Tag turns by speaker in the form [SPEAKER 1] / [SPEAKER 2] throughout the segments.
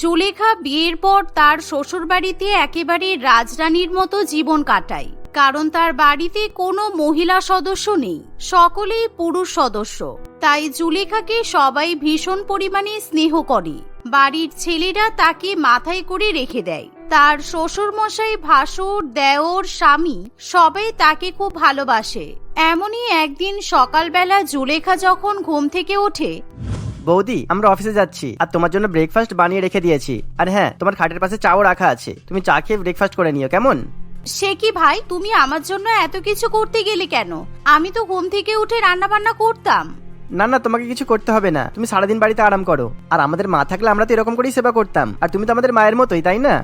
[SPEAKER 1] জুলেখা বিয়ের পর তার শ্বশুরবাড়িতে একেবারে রাজরানীর মতো জীবন কাটায়, কারণ তার বাড়িতে কোনো মহিলা সদস্য নেই, সকলেই পুরুষ সদস্য। তাই জুলেখাকে সবাই ভীষণ পরিমাণে স্নেহ করে। বাড়ির ছেলেরা তাকে মাথায় করে রেখে দেয়। তার শ্বশুর মশাই ভাসুর, দেওর, স্বামী সবাই তাকে খুব ভালোবাসে। এমনই একদিন সকালবেলা জুলেখা যখন ঘুম থেকে ওঠে
[SPEAKER 2] বৌদি আমরা অফিসে যাচ্ছি। আর তোমার জন্য ব্রেকফাস্ট বানিয়ে রেখে দিয়েছি। আর হ্যাঁ তোমার খাটের পাশে চাও রাখা আছে। তুমি চা খেয়ে ব্রেকফাস্ট করে নিও কেমন?
[SPEAKER 1] সে কি ভাই তুমি আমার জন্য এত কিছু করতে গেলে কেন? আমি তো ঘুম থেকে উঠে রান্না বান্না করতাম।
[SPEAKER 2] না না তোমাকে কিছু করতে হবে না। তুমি সারাদিন বাড়িতে আরাম করো। আর আমাদের মা থাকলে আমরা তো এরকম করেই সেবা করতাম। আর তুমি তো আমাদের মায়ের মতোই তাই না?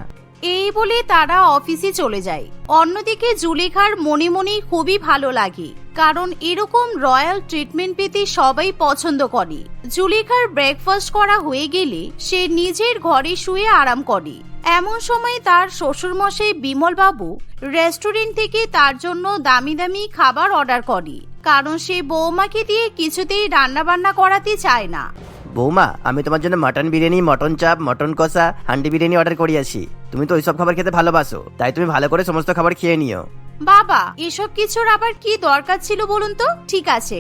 [SPEAKER 1] এই বলে তারা অফিসে চলে যায়। অন্যদিকে জুলেখার মনে মনেই খুবই ভালো লাগে, কারণ এরকম রয়্যাল ট্রিটমেন্ট পেতে সবাই পছন্দ করে। জুলেখার ব্রেকফাস্ট করা হয়ে গেলে সে নিজের ঘরে শুয়ে আরাম করে। এমন সময় তার শ্বশুরমশাই বিমল বাবু রেস্টুরেন্ট থেকে তার জন্য দামি দামি খাবার অর্ডার করে, কারণ সে বৌমাকে দিয়ে কিছুতেই রান্না বান্না করাতে চায় না।
[SPEAKER 2] বৌমা, আমি তোমার জন্য মটন বিরিয়ানি, মটন চাপ, মটন কষা, হান্ডি বিরিয়ানি অর্ডার করিয়েছি তুমি তো ওইসব খাবার খেতে ভালোবাসো, তাই তুমি ভালো করে সমস্ত খাবার খেয়ে নিও।
[SPEAKER 1] বাবা, এসব কিছুর আবার কি দরকার ছিল বলুন তো? ঠিক আছে,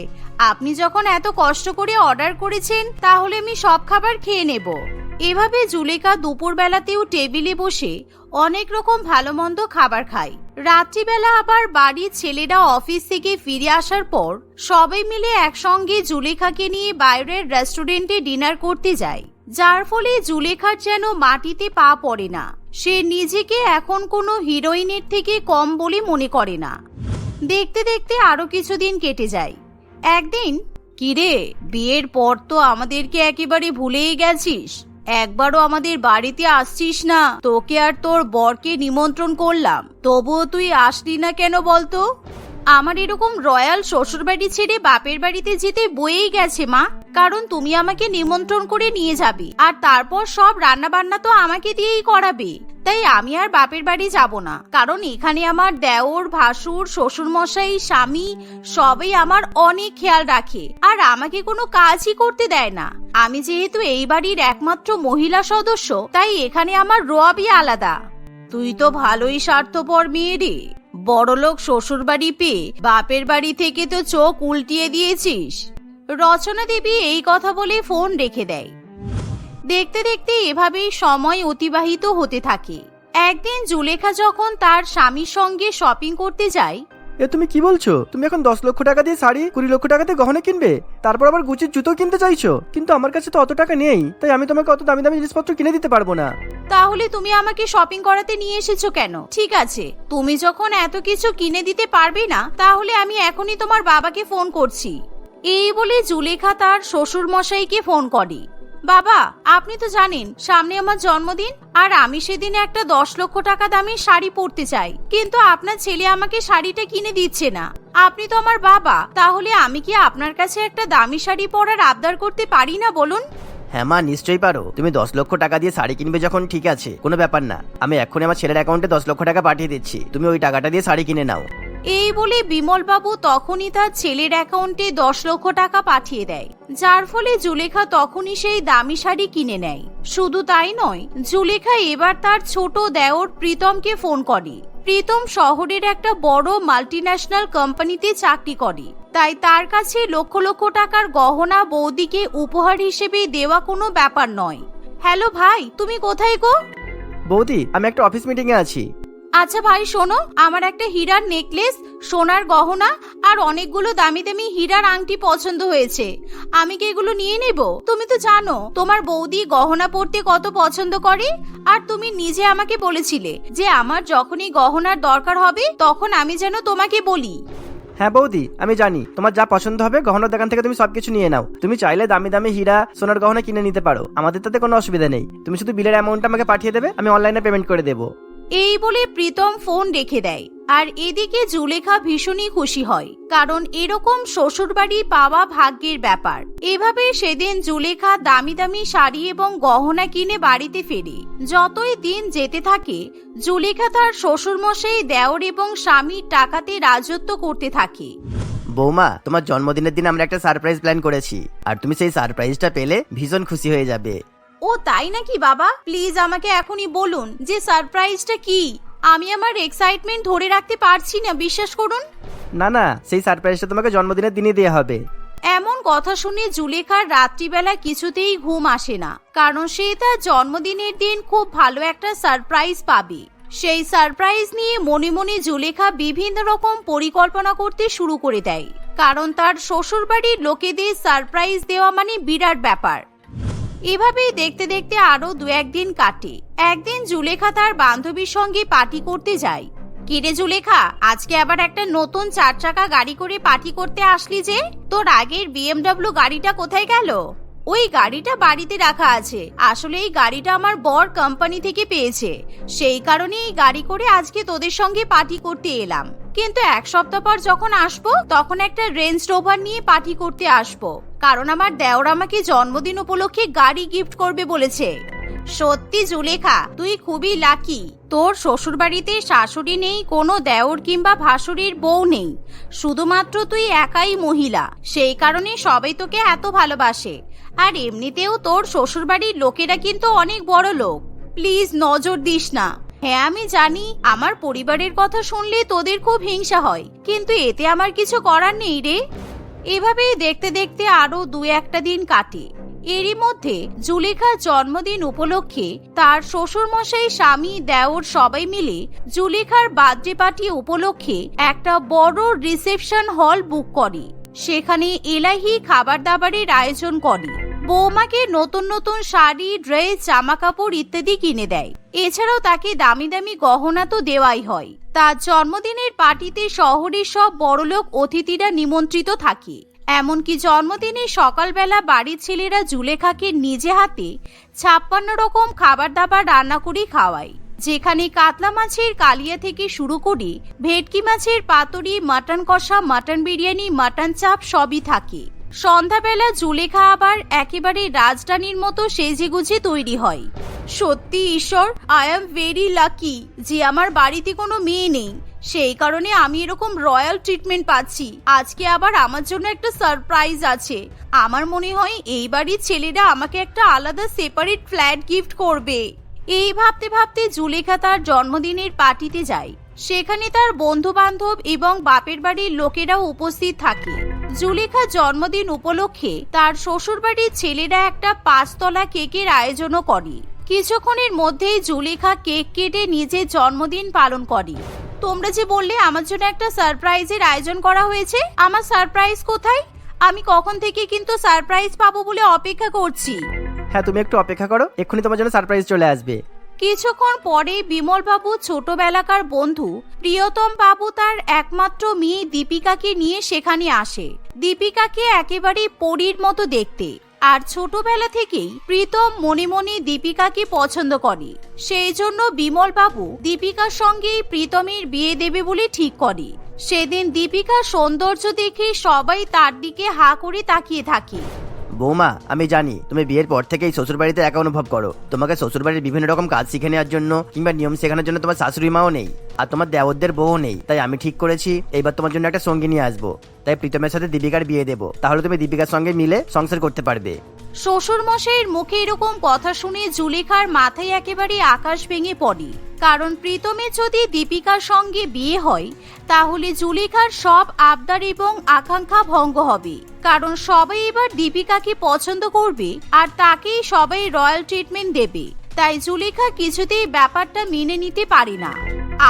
[SPEAKER 1] আপনি যখন এত কষ্ট করে অর্ডার করেছেন, তাহলে আমি সব খাবার খেয়ে নেব। এভাবে জুলেখা দুপুরবেলাতেও টেবিলে বসে অনেক রকম ভালো মন্দ খাবার খায়। রাত্রিবেলা আবার বাড়ির ছেলেরা অফিস থেকে ফিরে আসার পর সবাই মিলে একসঙ্গে জুলেখাকে নিয়ে বাইরের রেস্টুরেন্টে ডিনার করতে যায়। যার ফলে জুলেখার যেন মাটিতে পা পড়ে না। সে নিজেকে এখন কোনো হিরোইনের থেকে কম বলে মনে করে না। দেখতে দেখতে আরও কিছুদিন কেটে যায়। একদিন, কিরে, বিয়ের পর তো আমাদেরকে একেবারে ভুলেই গেছিস। একবারও আমাদের বাড়িতে আসছিস না? তোকে আর তোর বরকে নিমন্ত্রণ করলাম। তবুও তুই আসলি না কেন বলতো? আমার এরকম রয়্যাল শ্বশুরবাড়ি ছেড়ে বাপের বাড়িতে যেতে বয়েই গেছে, মা। কারণ তুমি আমাকে নিমন্ত্রণ করে নিয়ে যাবে, আর তারপর সব রান্না বান্না তো আমাকে দিয়েই করাবে। তাই আমি আর বাপের বাড়ি যাব না, কারণ এখানে আমার দেওর, ভাসুর শ্বশুর মশাই স্বামী সবাই আমার অনেক খেয়াল রাখে, আর আমাকে কোনো কাজই করতে দেয় না। আমি যেহেতু এই বাড়ির একমাত্র মহিলা সদস্য, তাই এখানে আমার রবই আলাদা। তুই তো ভালোই স্বার্থপর মেয়ে রে। বড়লোক শ্বশুর বাড়ি পেয়ে বাপের বাড়ি থেকে তো চোখ উল্টিয়ে দিয়েছিস। রচনা দেবী এই কথা বলে ফোন রেখে দেয়। দেখতে দেখতে এভাবেই সময় অতিবাহিত হতে থাকে। একদিন জুলেখা যখন তার স্বামীর সঙ্গে শপিং করতে যায়
[SPEAKER 2] এ তুমি কি বলছো? তুমি এখন দশ লক্ষ টাকা দিয়ে শাড়ি, কুড়ি লক্ষ টাকাতে গহনা কিনবে? তারপর আবার গুচির জুতো কিনতে চাইছো? কিন্তু আমার কাছে তো অত টাকা নেই, তাই আমি তোমাকে অত দামি দামি জিনিসপত্র কিনে দিতে পারব না।
[SPEAKER 1] তাহলে তুমি আমাকে শপিং করাতে নিয়ে এসেছ কেন? ঠিক আছে, তুমি যখন এত কিছু কিনে দিতে পারবে না, তাহলে আমি এখনই তোমার বাবাকে ফোন করছি। এই বলে জুলেখা তার শ্বশুর মশাইকে ফোন করে। বাবা, আপনি তো জানেন, সামনে আমার জন্মদিন, আর আমি সেদিন একটা দশ লক্ষ টাকা দামের শাড়ি পরতে চাই। কিন্তু আপনার ছেলে আমাকে শাড়িটা কিনে দিচ্ছে না। আপনি তো আমার বাবা, তাহলে আমি কি আপনার কাছে একটা দামি শাড়ি পরার আবদার করতে পারি না বলুন?
[SPEAKER 2] হ্যাঁ মা, নিশ্চয়ই পারো। তুমি দশ লক্ষ টাকা দিয়ে শাড়ি কিনবে যখন, ঠিক আছে। কোনো ব্যাপার না। আমি এক্ষুনি আমার ছেলের অ্যাকাউন্টে দশ লক্ষ টাকা পাঠিয়ে দিচ্ছি। তুমি ওই টাকাটা দিয়ে শাড়ি কিনে নাও।
[SPEAKER 1] এই বলে বিমলবাবু তখনই তার ছেলের অ্যাকাউন্টে দশ লক্ষ টাকা পাঠিয়ে দেয়। যার ফলে জুলেখা তখনই সেই দামি শাড়ি কিনে নেয়। শুধু তাই নয়, জুলেখা এবার তার ছোট দেওর প্রীতমকে ফোন করে। প্রীতম শহরের একটা বড় মাল্টিন্যাশনাল কোম্পানিতে চাকরি করে। তাই তার কাছে লক্ষ লক্ষ টাকার গহনা বৌদিকে উপহার হিসেবে দেওয়া কোনো ব্যাপার নয়। হ্যালো ভাই, তুমি কোথায় গো?
[SPEAKER 2] বৌদি, আমি একটা অফিস মিটিং এ আছি।
[SPEAKER 1] আচ্ছা ভাই, শোনো, আমার একটা হীরার নেকলেস, সোনার গহনা আর অনেকগুলো দামি দামি হীরার আংটি পছন্দ হয়েছে। আমি কি এগুলো নিয়ে নেব? তুমি তো জানো, তোমার বৌদি গহনা পরতে কত পছন্দ করে। আর তুমি নিজে আমাকে বলেছিলে যে আমার যখনই গহনার দরকার হবে, তখন আমি যেন তোমাকে বলি।
[SPEAKER 2] হ্যাঁ বৌদি, আমি জানি। তোমার যা পছন্দ হবে, গহনার দোকান থেকে তুমি সবকিছু নিয়ে নাও। তুমি চাইলে দামি দামি হীরা, সোনার গহনা কিনে নিতে পারো। আমাদের তাতে কোনো অসুবিধা নেই। তুমি শুধু বিলের অ্যামাউন্টটা আমাকে পাঠিয়ে দেবে, আমি অনলাইনে পেমেন্ট করে দেবো।
[SPEAKER 1] এই বলে প্রীতম ফোন রেখে দেয়। আর এদিকে জুলেখা ভীষণই খুশি হয়, কারণ এরকম শ্বশুরবাড়ি পাওয়া ভাগ্যের ব্যাপার। এভাবে সেদিন জুলেখা দামি দামি শাড়ি এবং গহনা কিনে বাড়িতে ফেরে। যতই দিন যেতে থাকে, জুলেখা তার শ্বশুরমশাই দেওর এবং স্বামীর টাকাতে রাজত্ব করতে থাকে।
[SPEAKER 2] বৌমা, তোমার জন্মদিনের দিন আমরা একটা সারপ্রাইজ প্ল্যান করেছি। আর তুমি সেই সারপ্রাইজটা পেলে ভীষণ খুশি হয়ে যাবে।
[SPEAKER 1] ও তাই নাকি বাবা? প্লিজ আমাকে এখনই বলুন যে সারপ্রাইজটা কি? আমি আমার এক্সাইটমেন্ট ধরে রাখতে পারছি না বিশ্বাস করুন।
[SPEAKER 2] না না সেই সারপ্রাইজটা তোমাকে জন্মদিনের দিনে দেওয়া হবে।
[SPEAKER 1] এমন কথা শুনে জুলেখার রাত্রিবেলা কিছুতেই ঘুম আসে না কারণ সে তার জন্মদিনের দিন খুব ভালো একটা সারপ্রাইজ পাবে। সেই সারপ্রাইজ নিয়ে মনে মনে জুলেখা বিভিন্ন রকম পরিকল্পনা করতে শুরু করে দেয় কারণ তার শ্বশুরবাড়ির লোকেদের সারপ্রাইজ দেওয়া মানে বিরাট ব্যাপার। এভাবেই দেখতে দেখতে আরও দু একদিন কাটে। একদিন জুলেখা তার বান্ধবীর সঙ্গে পার্টি করতে যায়। কিরে জুলেখা, আজকে আবার একটা নতুন চার চাকা গাড়ি করে পার্টি করতে আসলি যে? তোর আগের বিএমডব্লিউ গাড়িটা কোথায় গেল? ওই গাড়িটা বাড়িতে রাখা আছে। আসলে এই গাড়িটা আমার বর কোম্পানি থেকে পেয়েছে। সেই কারণে এই গাড়ি করে আজকে তোদের সঙ্গে পার্টি করতে এলাম। কিন্তু এক সপ্তাহ পর যখন আসব, তখন একটা রেঞ্জ রোভার নিয়ে পার্টি করতে আসব। কারণ আমার দেওর আমাকে জন্মদিন উপলক্ষে গাড়ি গিফট করবে বলেছে। সত্যি, জুলেখা, তুই খুবই লাকি তোর শ্বশুরবাড়িতে শাশুড়ি নেই, কোনো দেওর কিংবা ভাসুরির বউ নেই। শুধুমাত্র তুই একাই মহিলা। সেই কারণে সবাই তোকে এত ভালোবাসে। আর এমনিতেও তোর শ্বশুরবাড়ির লোকেরা কিন্তু অনেক বড় লোক। প্লিজ নজর দিস না। হ্যাঁ আমি জানি। আমার পরিবারের কথা শুনলে তোদের খুব হিংসা হয়। কিন্তু এতে আমার কিছু করার নেই রে। এভাবেই দেখতে দেখতে আরও দু একটা দিন কাটে। এরই মধ্যে জুলেখার জন্মদিন উপলক্ষে তার শ্বশুরমশাই, স্বামী, দেওর সবাই মিলে জুলেখার বার্থডে পার্টি উপলক্ষে একটা বড় রিসেপশন হল বুক করে। সেখানে এলাহি খাবার দাবারের আয়োজন করে। বৌমাকে নতুন নতুন শাড়ি, ড্রেস জামা কাপড় ইত্যাদি কিনে দেয়। এছাড়াও তাকে দামি দামি গহনা তো দেওয়াই হয়। তার জন্মদিনের পার্টিতে শহরের সব বড়লোক অতিথিরা নিমন্ত্রিত থাকে। এমনকি জন্মদিনে সকালবেলা বাড়ির ছেলেরা জুলেখাকে নিজে হাতে ছাপ্পান্ন রকম খাবার দাবার রান্না করে খাওয়ায়। যেখানে কাতলা মাছের কালিয়া থেকে শুরু করে ভেটকি মাছের পাতুরি, মাটন কষা, মাটন বিরিয়ানি, মাটন চাপ সবই থাকে। সন্ধ্যাবেলা জুলেখা আবার একেবারে রাজরানীর মতো সেজেগুজে তৈরি হয়। সত্যি ঈশ্বর আই এম ভেরি লাকি যে আমার বাড়িতে কোনো মেয়ে নেই। সেই কারণে আমি এরকম রয়্যাল ট্রিটমেন্ট পাচ্ছি। আজকে আবার আমার জন্য একটা সারপ্রাইজ আছে। আমার মনে হয় এই বাড়ির ছেলেরা আমাকে একটা আলাদা সেপারেট ফ্ল্যাট গিফট করবে। এই ভাবতে ভাবতে জুলেখা তার জন্মদিনের পার্টিতে যায়। সেখানে তার বন্ধু বান্ধব এবং বাপের বাড়ির লোকেরাও উপস্থিত থাকে। জুলেখা জন্মদিন উপলক্ষে তার শ্বশুরবাড়ির ছেলেরা একটা পাঁচতলা কেকের আয়োজনও করে। কিছুক্ষণের মধ্যেই জুলেখা কেক কেটে নিজের জন্মদিন পালন করে। তোমরা যে বললে আমার জন্য একটা সারপ্রাইজের আয়োজন করা হয়েছে, আমার সারপ্রাইজ কোথায়? আমি কখন থেকে কিন্তু সারপ্রাইজ পাবো বলে অপেক্ষা করছি।
[SPEAKER 2] হ্যাঁ তুমি একটু অপেক্ষা করো, এক্ষুনি তোমার জন্য সারপ্রাইজ চলে আসবে।
[SPEAKER 1] কিছুক্ষণ পরে বিমলবাবু ছোটবেলাকার বন্ধু প্রিয়তম বাবু তার একমাত্র মেয়ে দীপিকাকে নিয়ে সেখানে আসে। দীপিকাকে একেবারে পরীর মতো দেখতে। আর ছোটবেলা থেকেই প্রীতম মনে মনে দীপিকাকে পছন্দ করে। সেই জন্য বিমল বাবু দীপিকার সঙ্গেই প্রীতমের বিয়ে দেবে বলে ঠিক করে। সেদিন দীপিকার সৌন্দর্য দেখে সবাই তার দিকে হা করে তাকিয়ে থাকে।
[SPEAKER 2] বৌমা, আমি জানি তুমি বিয়ের পর থেকেই শ্বশুর বাড়িতে একা অনুভব করো। তোমাকে শ্বশুর বাড়ির বিভিন্ন রকম কাজ শিখে নেওয়ার জন্য কিংবা নিয়ম শেখানোর জন্য তোমার শাশুড়ি মাও নেই। আর তোমার দেওয়দের বউও নেই। তাই আমি ঠিক করেছি, এইবার তোমার জন্য একটা সঙ্গী নিয়ে আসব। তাই প্রীতমের সাথে দীপিকার বিয়ে দেবো। তাহলে তুমি দীপিকার সঙ্গে মিলে সংসার করতে পারবে।
[SPEAKER 1] শ্বশুর মশাইয়ের মুখে এরকম কথা শুনে জুলিখার মাথায় একেবারে আকাশ ভেঙে পড়ে। কারণ প্রীতমের যদি দীপিকার সঙ্গে বিয়ে হয়, তাহলে জুলিখার সব আবদার এবং আকাঙ্ক্ষা ভঙ্গ হবে। কারণ সবাই এবার দীপিকাকে পছন্দ করবে আর তাকেই সবাই রয়্যাল ট্রিটমেন্ট দেবে। তাই জুলেখা কিছুতেই ব্যাপারটা মেনে নিতে পারি না।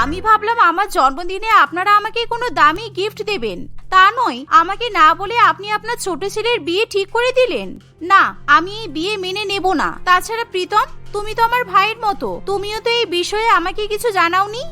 [SPEAKER 1] আমি ভাবলাম আমার জন্মদিনে আপনারা আমাকে কোনো দামি গিফট দেবেন। তা নয়, আমাকে না বলে আপনি আপনার ছোট ছেলের বিয়ে ঠিক করে দিলেন। না, আমি এই বিয়ে মেনে নেব না। তাছাড়া প্রীতম, তুমি তো আমার ভাইয়ের মতো। তুমিও তো এই বিষয়ে আমাকে কিছু জানাওনি?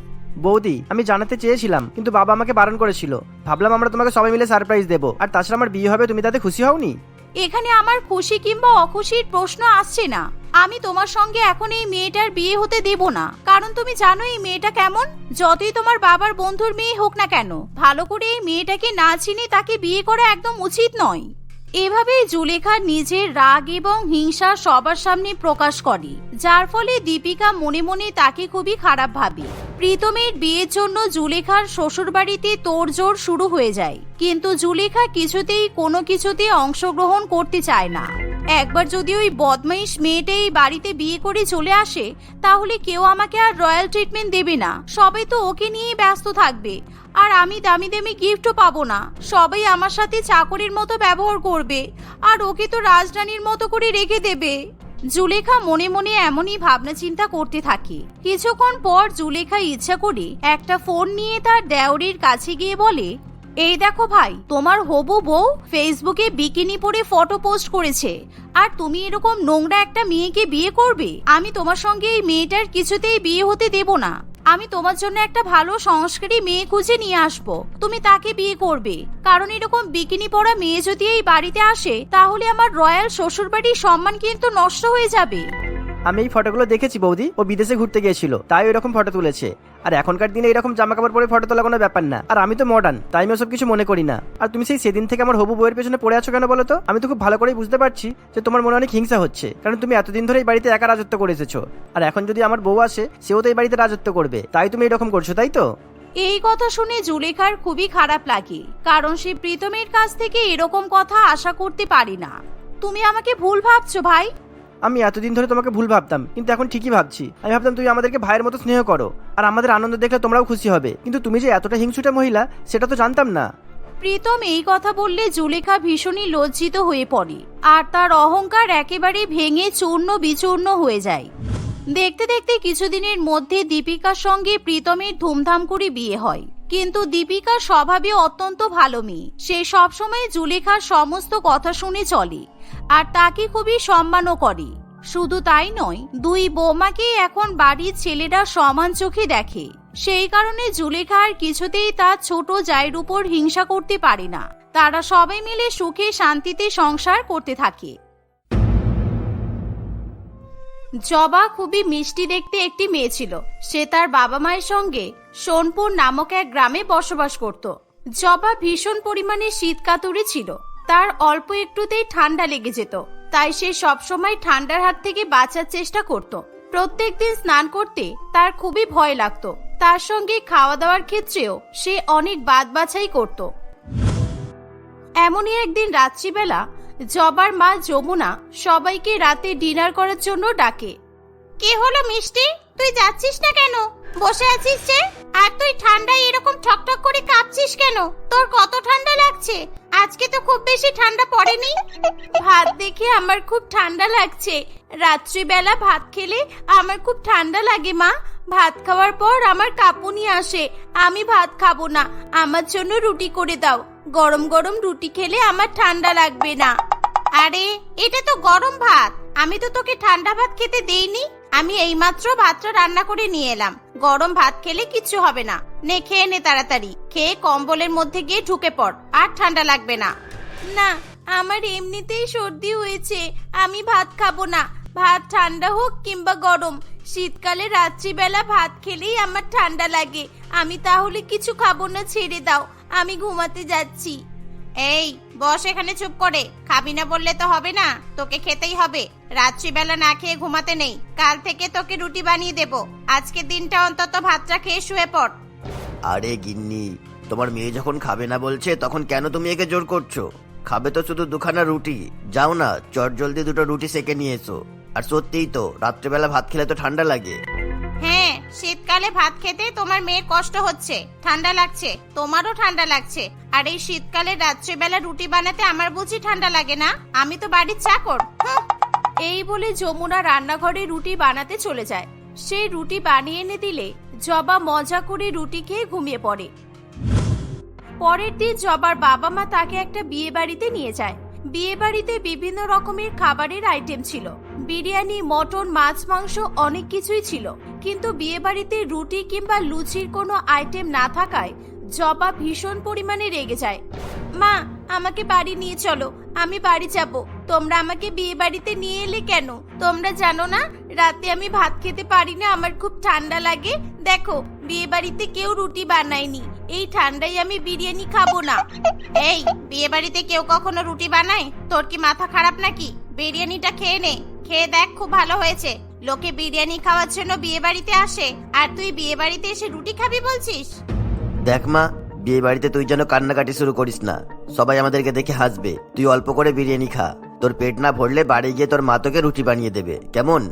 [SPEAKER 2] বৌদি, আমি জানাতে চেয়েছিলাম, কিন্তু বাবা আমাকে বারণ করেছিল। ভাবলাম আমরা তোমাকে সবাই মিলে সারপ্রাইজ দেবো। আর তাছাড়া আমার বিয়ে হবে, তুমি তাতে খুশি হওনি?
[SPEAKER 1] এখানে আমার খুশি কিংবা অখুশির প্রশ্ন আসছে না। আমি তোমার সঙ্গে এখন এই মেয়েটার বিয়ে হতে দেব না। কারণ তুমি জানো এই মেয়েটা কেমন? যতই তোমার বাবার বন্ধুর মেয়ে হোক না কেন, ভালো করে এই মেয়েটাকে না চিনে তাকে বিয়ে করা একদম উচিত নয়। এভাবেই জুলেখা নিজের রাগ এবং হিংসা সবার সামনে প্রকাশ করে, যার ফলে দীপিকা মনে মনে তাকে খুবই খারাপ ভাবে। প্রীতমের বিয়ের জন্য জুলেখার শ্বশুরবাড়িতে তোড়জোড় শুরু হয়ে যায়। কিন্তু জুলেখা কিছুতেই কোনো কিছুতে অংশগ্রহণ করতে চায় না। একবার যদি ওই বদমাইশ মেয়েটা এই বাড়িতে বিয়ে করে চলে আসে, তাহলে কেউ আমাকে আর রয়্যাল ট্রিটমেন্ট দেবে না। সবাই তো ওকে নিয়েই ব্যস্ত থাকবে। আর আমি দামি দামি গিফটও পাবো না। সবাই আমার সাথে চাকরির মতো ব্যবহার করবে। আর ওকে তো রাজরানীর মতো করে রেখে দেবে। জুলেখা মনে মনে এমনই ভাবনা চিন্তা করতে থাকে। কিছুক্ষণ পর জুলেখা ইচ্ছা করে একটা ফোন নিয়ে তার দেওরের কাছে গিয়ে বলে, এই দেখো ভাই, তোমার হবু বউ ফেসবুকে বিকিনি পরে ফটো পোস্ট করেছে। আর তুমি এরকম নোংরা একটা মেয়েকে বিয়ে করবে? আমি তোমার সঙ্গে এই মেয়েটার কিছুতেই বিয়ে হতে দেব না। আমি তোমার জন্য একটা ভালো সংস্কারী মেয়ে খুঁজে নিয়ে আসব। তুমি তাকে বিয়ে করবে। কারণ এরকম বিকিনি পরা মেয়ে যদি এই বাড়িতে আসে, তাহলে আমার রয়্যাল শ্বশুরবাড়ির সম্মান কিন্তু নষ্ট হয়ে যাবে।
[SPEAKER 2] আমি এই ফটোগুলো দেখেছি বৌদি, ও বিদেশে ঘুরতে গিয়েছিল, তাই এরকম ফটো তুলেছে। আর এখনকার দিনে এরকম জামা কাপড় পরে ফটো তোলা কোনো ব্যাপার না। আর আমি তো মডার্ন তাই আমি ওসব কিছু মনে করি না। আর তুমি সেই সেদিন থেকে আমার হবু বইয়ের পেছনে পড়ে আছো কেন বলো তো? আমি তো খুব ভালো করেই বুঝতে পারছি যে তোমার মনে অনেক হিংসা হচ্ছে, কারণ তুমি এতদিন ধরে এই বাড়িতে একা রাজত্ব করে এসেছ। আর এখন যদি আমার বউ আসে, সেও তো এই বাড়িতে রাজত্ব করবে, তাই তুমি এরকম করছ, তাই তো?
[SPEAKER 1] এই কথা শুনে জুলেখার খুবই খারাপ লাগে, কারণ সে প্রীতমের কাছ থেকে এরকম কথা আশা করতে পারি না। তুমি আমাকে ভুল ভাবছ ভাই?
[SPEAKER 2] আমি এতদিন ধরে তোমাকে ভুল ভাবতাম, কিন্তু এখন ঠিকই ভাবছি। আমি ভাবতাম তুমি আমাদেরকে ভাইয়ের মতো স্নেহ করো, আর আমাদের আনন্দ দেখলে তোমরাও খুশি হবে। কিন্তু তুমি যে এতটা হিংসুটা মহিলা, সেটা তো জানতাম না।
[SPEAKER 1] প্রীতম এই কথা বললে জুলেখা ভীষণই লজ্জিত হয়ে পড়ে, আর তার অহংকার একেবারে ভেঙে চূর্ণ বিচূর্ণ হয়ে যায়। দেখতে দেখতে কিছুদিনের মধ্যে দীপিকার সঙ্গে প্রীতমের ধুমধাম করে বিয়ে হয়। কিন্তু দীপিকার স্বভাবে অত্যন্ত ভালো মেয়ে। সে সবসময় জুলেখার সমস্ত কথা শুনে চলে আর তাকে খুবই সম্মানও করে। শুধু তাই নয়, দুই বৌমাকে এখন বাড়ির ছেলেরা সমান চোখে দেখে। সেই কারণে জুলেখা আর কিছুতেই তার ছোট জায়ের উপর হিংসা করতে পারে না। তারা সবাই মিলে সুখে শান্তিতে সংসার করতে থাকে। জবা খুবই মিষ্টি দেখতে একটি মেয়ে ছিল। সে তার বাবা মায়ের সঙ্গে সোনপুর নামক এক গ্রামে বসবাস করত। জবা ভীষণ পরিমাণে শীত কাতুরে ছিল। তার অল্প একটুতেই ঠান্ডা লেগে যেত। তাই সে সবসময় ঠান্ডার হাত থেকে বাঁচার চেষ্টা করত। প্রত্যেক দিন স্নান করতে তার খুবই ভয় লাগতো। তার সঙ্গে খাওয়া দাওয়ার ক্ষেত্রেও সে অনেক বাদ বাছাই করত। এমনই একদিন রাত্রিবেলা জবার মা যমুনা সবাইকে রাতে ডিনার করার জন্য ডাকে। কে হলো মিষ্টি? তুই যাচ্ছিস না কেন? বসে আছিস যে? আর তুই ঠান্ডায় এরকম ঠকঠক করে কাঁপছিস কেন? তোর কত ঠান্ডা লাগছে? আজকে তো খুব বেশি ঠান্ডা পড়েনি। ভাত দেখে আমার খুব ঠান্ডা লাগছে। রাত্রিবেলা ভাত খেলে আমার খুব ঠান্ডা লাগে মা। ভাত খাওয়ার পর আমার কাঁপুনি আসে। আমি ভাত খাব না। আমার জন্য রুটি করে দাও। গরম গরম রুটি খেলে আমার ঠান্ডা লাগবে না। আরে, এটা তো গরম ভাত। আমি তো তোকে ঠান্ডা ভাত খেতে দেইনি। আমি এইমাত্র ভাতটা রান্না করে নিয়ে এলাম। গরম ভাত খেলে কিচ্ছু হবে না। নে, খেয়ে নে তাড়াতাড়ি। খেয়ে কম্বলের মধ্যে গিয়ে ঢুকে পড়। আর ঠান্ডা লাগবে না। না, আমার এমনিতেই সর্দি হয়েছে। আমি ভাত খাব না। ভাত ঠান্ডা হোক কিংবা গরম। শীতকালে রাত্রিবেলা ভাত খেলেই আমার ঠান্ডা লাগে। আমি তাহলে কিছু খাব না, ছেড়ে দাও। আমি ঘুমাতে যাচ্ছি। এই, বস এখানে চুপ করে। খাবি না বললে তো হবে না। তোকে খেতেই হবে। রাত্রিবেলা না খেয়ে ঘুমাতে নেই। কাল থেকে তোকে রুটি বানিয়ে দেব। আজকে দিনটা অন্তত ভাতটা খেয়ে শুয়ে পড়।
[SPEAKER 2] আরে গিন্নি, তোমার মেয়ে যখন খাবে না বলছে, তখন কেন তুমি একে জোর করছ? খাবে তো শুধু দুখানা রুটি। যাও না চট জলদি দুটো রুটি সেকে নিয়ে এসো। আর সত্যিই তো রাত্রেবেলা ভাত খেলে তো ঠান্ডা লাগে।
[SPEAKER 1] হ্যাঁ শীতকালে ভাত খেতে তোমার মেয়ের কষ্ট হচ্ছে ঠান্ডা লাগছে তোমারও ঠান্ডা লাগছে। আর এই শীতকালে রাত্রিবেলা রুটি বানাতে আমার বুঝি ঠান্ডা লাগে না? আমি তো বাড়ির চাকর। এই বলে যমুনা রান্নাঘরে রুটি বানাতে চলে যায়। সেই রুটি বানিয়ে এনে দিলে জবা মজা করে রুটি খেয়ে ঘুমিয়ে পড়ে। পরের দিন জবার বাবা মা তাকে একটা বিয়ে বাড়িতে নিয়ে যায়। বিয়ে বাড়িতে বিভিন্ন রকমের খাবারের আইটেম ছিল। বিরিয়ানি, মটন, মাছ, মাংস অনেক কিছুই ছিল। কিন্তু বিয়ে বাড়িতে রুটি কিংবা লুচির কোনো আইটেম না থাকায় জবা ভীষণ পরিমাণে রেগে যায়। মা, আমাকে বাড়ি নিয়ে চলো, আমি বাড়ি যাব। তোমরা আমাকে বিয়ে বাড়িতে নিয়ে এলে কেন? তোমরা জানো না, রাতে আমি ভাত খেতে পারি না, আমার খুব ঠান্ডা লাগে। দেখো, বিয়ে বাড়িতে কেউ রুটি বানায়নি। এই ঠান্ডায় আমি বিরিয়ানি খাব না। এই, বিয়ে বাড়িতে কেউ কখনো রুটি বানায়? তোর কি মাথা খারাপ নাকি? বিরিয়ানিটা খেয়ে নে। খেয়ে দেখ, খুব ভালো হয়েছে। লোকে বিরিয়ানি খাওয়ার জন্য বিয়ে বাড়িতে আসে। আর তুই বিয়ে বাড়িতে এসে রুটি খাবি বলছিস?
[SPEAKER 2] দেখ মা বিয়ে বাড়িতে তুই যেন কান্নাকাটি শুরু করিস না। সবাই আমাদেরকে দেখে হাসবে। তুই অল্প করে বিরিয়ানি খা। তোর পেট না ভরলে বাড়ি গিয়ে তোর মা তোকে রুটি বানিয়ে দেবে। কেমন?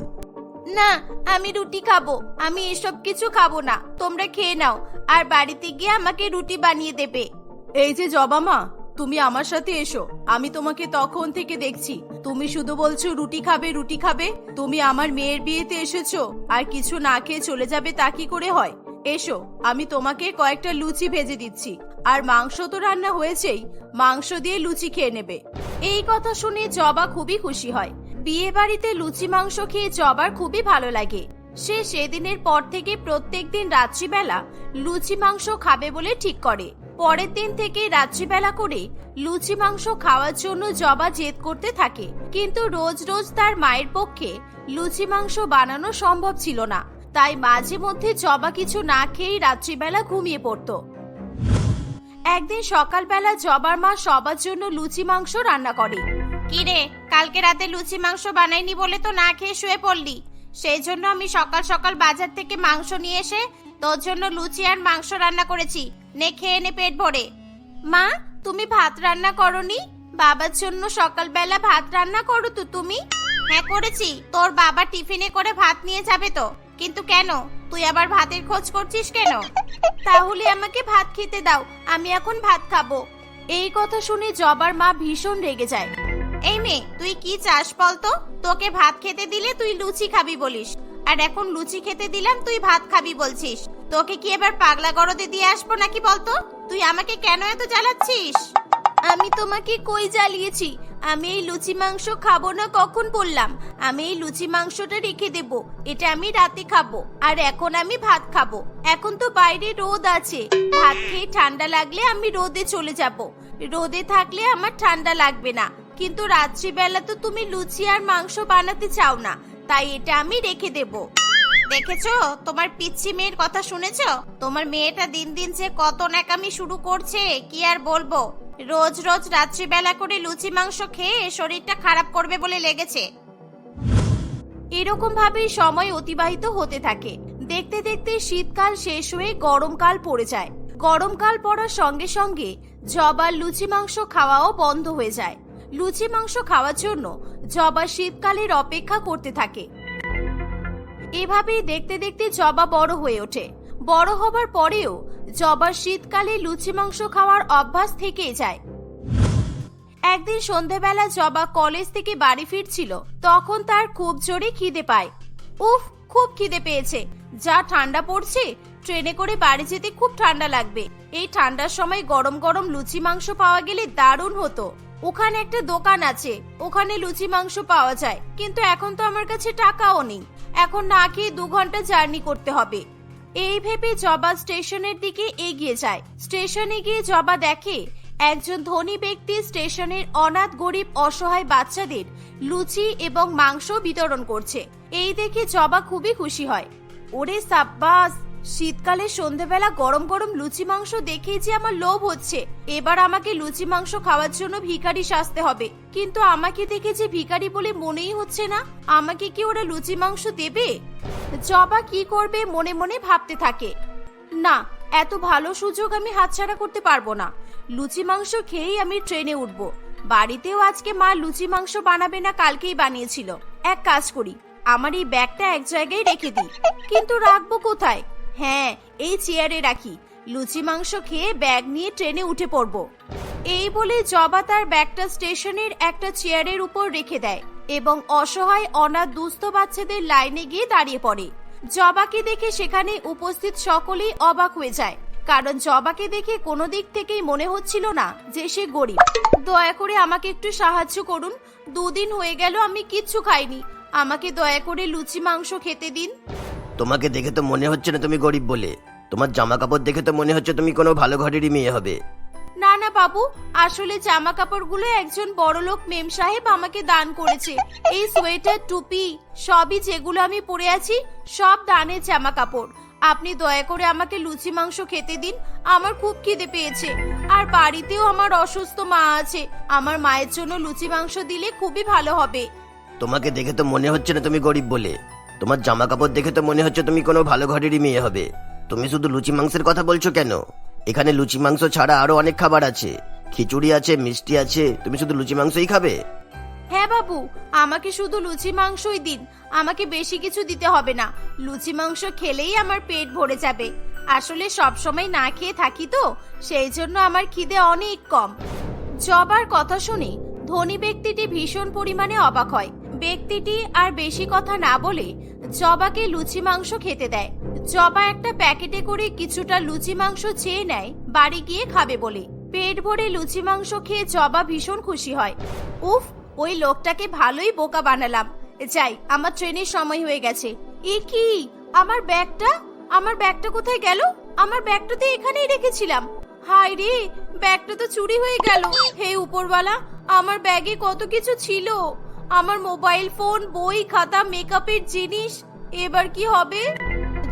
[SPEAKER 1] না আমি রুটি খাব। আমি এসব কিছু খাব না। তোমরা খেয়ে নাও। আর বাড়িতে গিয়ে আমাকে রুটি বানিয়ে দেবে। এই যে জবা মা তুমি আমার সাথে এসো। আমি তোমাকে তখন থেকে দেখছি। তুমি শুধু বলছো রুটি খাবে রুটি খাবে। তুমি আমার মেয়ের বিয়েতে এসেছ। আর কিছু না খেয়ে চলে যাবে তা কি করে হয়? এসো, আমি তোমাকে কয়েকটা লুচি ভেজে দিচ্ছি। আর মাংস তো রান্না হয়েছেই, মাংস দিয়ে লুচি খেয়ে নেবে। এই কথা শুনে জবা খুবই খুশি হয়। বিয়ে বাড়িতে লুচি মাংস খেয়ে জবার খুবই ভালো লাগে। সে সেদিনের পর থেকে প্রত্যেকদিন রাত্রিবেলা লুচি মাংস খাবে বলে ঠিক করে। পরের দিন থেকে রাত্রিবেলা করে লুচি মাংস খাওয়ার জন্য জবা জেদ করতে থাকে। কিন্তু রোজ রোজ তার মায়ের পক্ষে লুচি মাংস বানানো সম্ভব ছিল না। তাই মাঝে মধ্যে জবা কিছু না খেয়েই রাত্রিবেলা ঘুমিয়ে পড়তো। একদিন সকালবেলা জবার মা সবার জন্য লুচি মাংস রান্না করে। কিরে কালকে রাতে লুচি মাংস বানাইনি বলে তো না খেয়ে শুয়ে পড়লি? সেই জন্য আমি সকাল সকাল বাজার থেকে মাংস নিয়ে এসে তোর জন্য লুচি আর মাংস রান্না করেছি। নে খেয়ে নে পেট ভরে। মা তুমি ভাত রান্না করনি? বাবার জন্য সকালবেলা ভাত রান্না করো তো তুমি। হ্যাঁ করেছি। তোর বাবা টিফিনে করে ভাত নিয়ে যাবে তো। কিন্তু কেন? তুই আবার ভাতের খোঁজ করছিস কেন? তাহলে আমাকে ভাত খেতে দাও, আমি এখন ভাত খাব। এই কথা শুনে জবার মা ভীষণ রেগে যায়। এই মেয়ে, তুই কি চাস বলতো? তোকে ভাত খেতে দিলে তুই লুচি খাবি বলিস, আর এখন লুচি খেতে দিলাম তুই ভাত খাবি বলছিস। তোকে কি এবার পাগলা গরদে দিয়ে আসব নাকি বলতো? তুই আমাকে কেন এত জ্বালাচ্ছিস? আমি তোমাকে কই জ্বালিয়েছি? আমি এই লুচি মাংস খাব না কখন বললাম? আমি এই লুচি মাংসটা রেখে দেব, এটা আমি রাতে খাব, আর এখন আমি ভাত খাব। এখন তো বাইরে রোদ আছে, ভাত খেয়ে ঠান্ডা লাগলে আমি রোদে চলে যাব। রোদে থাকলে আমার ঠান্ডা লাগবে না, কিন্তু রাত্রিবেলা তো তুমি লুচি আর মাংস বানাতে চাও না, তাই এটা আমি রেখে দেব। দেখেছ? তোমার পিচ্ছি মেয়ের কথা শুনেছো? তোমার মেয়েটা দিন দিন যে কত ন্যাকামি শুরু করছে, কি আর বলব? রোজ রোজ রাত্রিবেলা করে লুচি মাংস খেয়ে শরীরটা খারাপ করবে বলে লেগেছে। এরকম ভাবেই সময় অতিবাহিত হতে থাকে। দেখতে দেখতে শীতকাল শেষ হয়ে গরমকাল পড়ে যায়। গরমকাল পড়ার সঙ্গে সঙ্গে জবার লুচি মাংস খাওয়াও বন্ধ হয়ে যায়। লুচি মাংস খাওয়ার জন্য জবা শীতকালের অপেক্ষা করতে থাকে। এভাবেই দেখতে দেখতে জবা বড় হয়ে ওঠে। বড় হবার পরেও জবার শীতকালে লুচি মাংস খাওয়ার অভ্যাস থেকেই যায়। একদিন সন্ধেবেলা জবা কলেজ থেকে বাড়ি ফিরছিল, তখন তার খুব জোরে খিদে পায়। উফ, খুব খিদে পেয়েছে। যা ঠান্ডা পড়ছে, ট্রেনে করে বাড়ি যেতে খুব ঠান্ডা লাগবে। এই ঠান্ডার সময় গরম গরম লুচি মাংস পাওয়া গেলে দারুণ হতো। ওখানে একটা দোকান আছে, ওখানে লুচি মাংস পাওয়া যায়। কিন্তু এখন তো আমার কাছে টাকাও নেই। এখন না খেয়ে দু ঘণ্টা জার্নি করতে হবে। এই ভেবে জবা স্টেশনের দিকে এগিয়ে যায়। স্টেশনে গিয়ে জবা দেখে একজন ধনী ব্যক্তি স্টেশনের অনাথ গরিব অসহায় বাচ্চাদের লুচি এবং মাংস বিতরণ করছে। এই দেখে জবা খুবই খুশি হয়। ওরে সাব্বাস! শীতকালে সন্ধেবেলা গরম গরম লুচি মাংস দেখেই যে আমার লোভ হচ্ছে। এবার আমাকে লুচি মাংস খাওয়ার জন্য ভিখারি সাজতে হবে। কিন্তু আমাকে দেখে যে ভিখারি বলে মনেই হচ্ছে না। আমাকে কি ওরা লুচি মাংস দেবে? জবা কি করবে মনে মনে ভাবতে থাকে। না, এত ভালো সুযোগ আমি হাতছাড়া করতে পারব না। লুচি মাংস খেয়েই আমি ট্রেনে উঠবো। বাড়িতেও আজকে মা লুচি মাংস বানাবে না কালকেই বানিয়েছিল। এক কাজ করি, আমার এই ব্যাগটা এক জায়গায় রেখে দিই। কিন্তু রাখব কোথায়? হ্যাঁ এই চেয়ারে রাখি। লুচি মাংস খেয়ে ব্যাগ নিয়ে ট্রেনে উঠে পড়ব। এই বলে জবা তার ব্যাগটা স্টেশনের একটা চেয়ারের উপর রেখে দেয় এবং অসহায়, অনাথ, দুস্থ বাচ্চাদের লাইনে গিয়ে দাঁড়িয়ে পড়ে। জবাকে দেখে সেখানে উপস্থিত সকলেই অবাক হয়ে যায়, কারণ জবাকে দেখে কোনো দিক থেকেই মনে হচ্ছিল না যে সে গরিব। দয়া করে আমাকে একটু সাহায্য করুন, দুদিন হয়ে গেল আমি কিচ্ছু খাইনি। আমাকে দয়া করে লুচি মাংস খেতে দিন।
[SPEAKER 2] তোমাকে দেখে তো মনে হচ্ছে না তুমি গরিব বলে। তোমার জামা কাপড় দেখে তো মনে হচ্ছে তুমি কোনো ভালো ঘরেরই মেয়ে হবে।
[SPEAKER 1] না না বাবু আসলে জামা কাপড়গুলো একজন বড়লোক মেম সাহেব আমাকে দান করেছে। এই সোয়েটার টুপি সবই যেগুলো আমি পরে আছি সব দানের জামা কাপড় আপনি দয়া করে আমাকে লুচি মাংস খেতে দিন আমার খুব খিদে পেয়েছে। আর বাড়িতেও আমার অসুস্থ মা আছে আমার মায়ের জন্য লুচি মাংস দিলে খুবই ভালো হবে।
[SPEAKER 2] তোমাকে দেখে তো মনে হচ্ছে না তুমি গরিব বলে। তোমার জামা কাপড় দেখে তো মনে হচ্ছে তুমি কোনো ভালো ঘরেরই মেয়ে হবে। তুমি শুধু লুচি মাংসের কথা বলছো কেন? এখানে লুচি মাংস ছাড়া আরও অনেক খাবার আছে। খিচুড়ি আছে, মিষ্টি আছে, তুমি শুধু লুচি মাংসই খাবে?
[SPEAKER 1] হ্যাঁ বাবু, আমাকে শুধু লুচি মাংসই দিন। আমাকে বেশি কিছু দিতে হবে না। লুচি মাংস খেলেই আমার পেট ভরে যাবে। আসলে সব সময় না খেয়ে থাকি তো, সেই জন্য আমার খিদে অনেক কম। জবার কথা শুনে ধনী ব্যক্তিটি ভীষণ পরিমাণে অবাক হয়। ব্যক্তিটি আর বেশি কথা না বলে জবাকে লুচি মাংস খেতে দেয়। জবা একটা প্যাকেটে করে কিছুটা লুচি মাংস চেয়ে নেয়, বাড়ি গিয়ে খাবে বলে। পেট ভরে লুচি মাংস খেয়ে জবা ভীষণ খুশি হয়। উফ, ওই লোকটাকে ভালোই বোকা বানালাম। যাই, আমার ট্রেনের সময় হয়ে গেছে। এ কি? আমার ব্যাগটা? আমার ব্যাগটা কোথায় গেল? আমার ব্যাগটা তো এখানেই রেখেছিলাম। হাই রে, ব্যাগটা তো চুরি হয়ে গেল। হে উপরওয়ালা, আমার ব্যাগে কত কিছু ছিল? আমার মোবাইল ফোন, বই, খাতা, মেকআপের জিনিস, এবার কি হবে?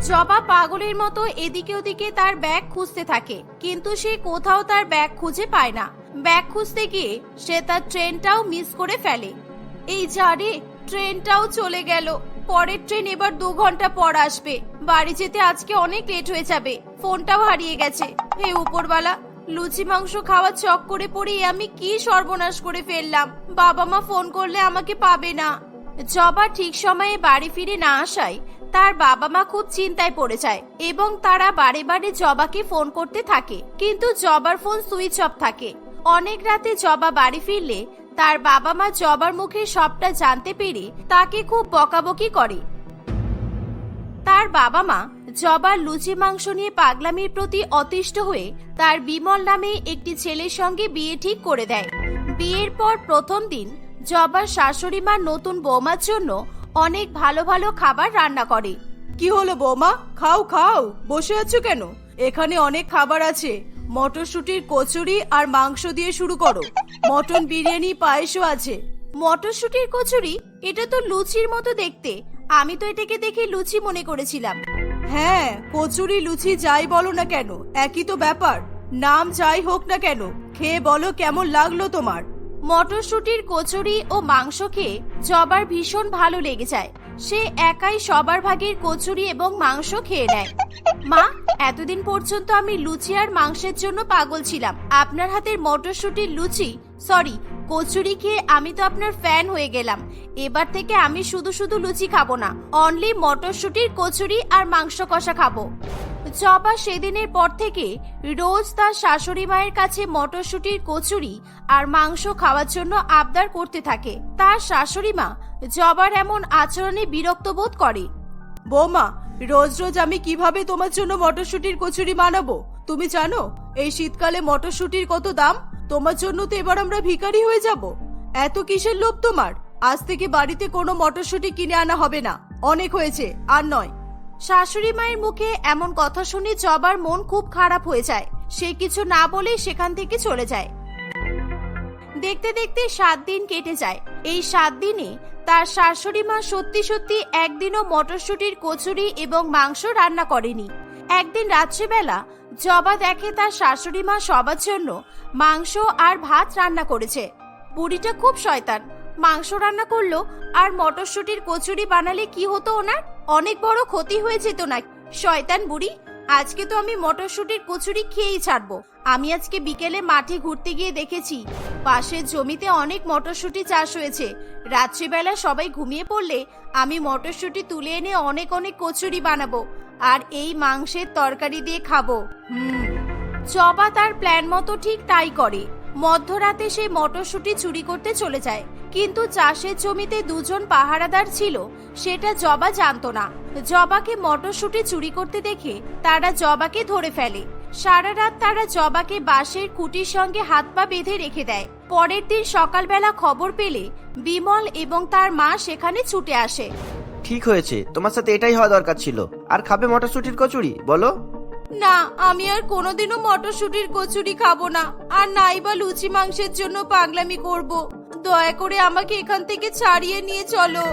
[SPEAKER 1] জবা পাগলের মতো এদিকে ওদিকে তার ব্যাগ খুঁজতে থাকে, কিন্তু সে কোথাও তার ব্যাগ খুঁজে পায় না। ব্যাগ খুঁজতে গিয়ে সে তার ট্রেনটাও মিস করে ফেলে। এই জারে ট্রেনটাও চলে গেল। পরের ট্রেন এবার দু ঘণ্টা পর আসবে। বাড়ি যেতে আজকে অনেক লেট হয়ে যাবে। ফোনটাও হারিয়ে গেছে। হে উপরওয়ালা! লুচি মাংস খাওয়ার চক করে পড়ে আমি কি সর্বনাশ করে ফেললাম? বাবা মা ফোন করলে আমাকে পাবে না। জবা ঠিক সময়ে বাড়ি ফিরে না আসায় তার বাবা মা খুব চিন্তায় পড়ে যায় এবং তারা বারে বারে জবাকে ফোন করতে থাকে, কিন্তু জবার ফোন সুইচ অফ থাকে। অনেক রাতে জবা বাড়ি ফিরলে তার বাবা মা জবার মুখে সবটা জানতে পেরে তাকে খুব বকাবকি করে। তার বাবা মা জবার লুচি মাংস নিয়ে পাগলামির প্রতি অতিষ্ঠ হয়ে তার বিমল নামে একটি ছেলের সঙ্গে বিয়ে ঠিক করে দেয়। বিয়ের পর প্রথম দিন জবার শাশুড়ি মা নতুন বৌমার জন্য অনেক ভালো ভালো খাবার রান্না করে।
[SPEAKER 3] কি হলো বৌমা? খাও খাও। বসে আছো কেন? এখানে অনেক খাবার আছে। মটরশুটির কচুরি আর মাংস দিয়ে শুরু করো। মটন বিরিয়ানি পায়েসও আছে।
[SPEAKER 1] মটরশুটির কচুরি? এটা তো লুচির মতো দেখতে। আমি তো এটাকে দেখে লুচি মনে করেছিলাম।
[SPEAKER 3] হ্যাঁ কচুরি, লুচি যাই বলো না কেন, একই তো ব্যাপার। নাম যাই হোক না কেন, খেয়ে বলো কেমন লাগল তোমার।
[SPEAKER 1] মটরশুটির কচুরি ও মাংস খেয়ে জবার ভীষণ ভালো লেগে যায়। সে একাই সবার ভাগের কচুরি এবং মাংস খেয়ে নেয়। মা, এতদিন পর্যন্ত আমি লুচি আর মাংসের জন্য পাগল ছিলাম। আপনার হাতের মটরশুটির লুচি, সরি, কচুরি খেয়ে আমি তো আপনার ফ্যান হয়ে গেলাম। এবার থেকে আমি শুধু শুধু লুচি খাব না, অনলি মটরশুটির কচুরি আর মাংস কষা খাব। জবা সেদিনের পর থেকে রোজ তার শাশুড়ি মায়ের কাছে মটরশুটির কচুরি আর মাংস খাওয়ার জন্য আবদার করতে থাকে। তার শাশুড়ি মা জবার এমন আচরণে বিরক্ত বোধ করে।
[SPEAKER 3] বৌমা, রোজ রোজ আমি কীভাবে তোমার জন্য মটরশুটির কচুরি বানাবো? তুমি জানো, এই শীতকালে মটরশুটির কত দাম? তোমার জন্য তো এবার আমরা ভিখারি হয়ে যাব। এত কিসের লোভ তোমার? আজ থেকে বাড়িতে কোনো মটরশুটি কিনে আনা হবে না। অনেক হয়েছে, আর নয়।
[SPEAKER 1] শাশুড়ি মায়ের মুখে এমন কথা শুনে জবার মন খুব খারাপ হয়ে যায়। সে কিছু না বলে সেখান থেকে চলে যায়। দেখতে দেখতে সাত দিন কেটে যায়। এই সাত দিনে তার শাশুড়ি মা সত্যি সত্যি একদিনও মটরশুটির কচুরি এবং মাংস রান্না করেনি। একদিন রাত্রিবেলা জবা দেখে তার শাশুড়ি মা সবার জন্য মাংস আর ভাত রান্না করেছে। বুড়িটা খুব শয়তান। মাংস রান্না করল আর মটরশুটির কচুরি বানালে কি হতো ওনার? অনেক বড় ক্ষতি হয়ে যেত না শয়তান বুড়ি, আজকে তো আমি মটরশুটির কচুরি খেয়েই ছাড়বো। আমি আজকে বিকেলে মাঠে ঘুরতে গিয়ে দেখেছি, পাশের জমিতে অনেক মটরশুটি চাষ হয়েছে। রাত্রিবেলা সবাই ঘুমিয়ে পড়লে আমি মটরশুটি তুলে এনে অনেক অনেক কচুরি বানাবো আর এই মাংসের তরকারি দিয়ে খাব। হুম জবা তার প্ল্যান মতো ঠিক তাই করে। মধ্যরাতে সে মটরশুটি চুরি করতে চলে যায়। কিন্তু চাষের জমিতে দুজন পাহারাদার ছিল, সেটা জবা জানতো না। জবাকে মটরশুটি চুরি করতে দেখে তারা জবাকে ধরে ফেলে। সারা রাত তারা জবাকে বাঁশের খুঁটির সঙ্গে হাত পা বেঁধে রেখে দেয়। পরের দিন সকালবেলা খবর পেলে বিমল এবং তার মা সেখানে ছুটে আসে।
[SPEAKER 2] ঠিক হয়েছে, তোমার সাথে এটাই হওয়া দরকার ছিল। আর খাবে মটরশুটির কচুরি, বলো?
[SPEAKER 1] না, আমি আর কোনোদিনও মটরশুটির কচুরি খাব না, আর নাই বা লুচি মাংসের জন্য পাগলামি করব। দয়া করে আমাকে এখান থেকে ছাড়িয়ে নিয়ে চলো।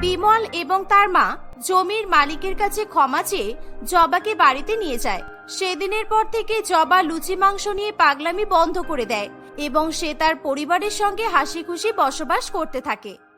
[SPEAKER 1] বিমল এবং তার মা জমির মালিকের কাছে ক্ষমা চেয়ে জবাকে বাড়িতে নিয়ে যায়। সেদিনের পর থেকে জবা লুচি মাংস নিয়ে পাগলামি বন্ধ করে দেয় এবং সে তার পরিবারের সঙ্গে হাসি খুশি বসবাস করতে থাকে।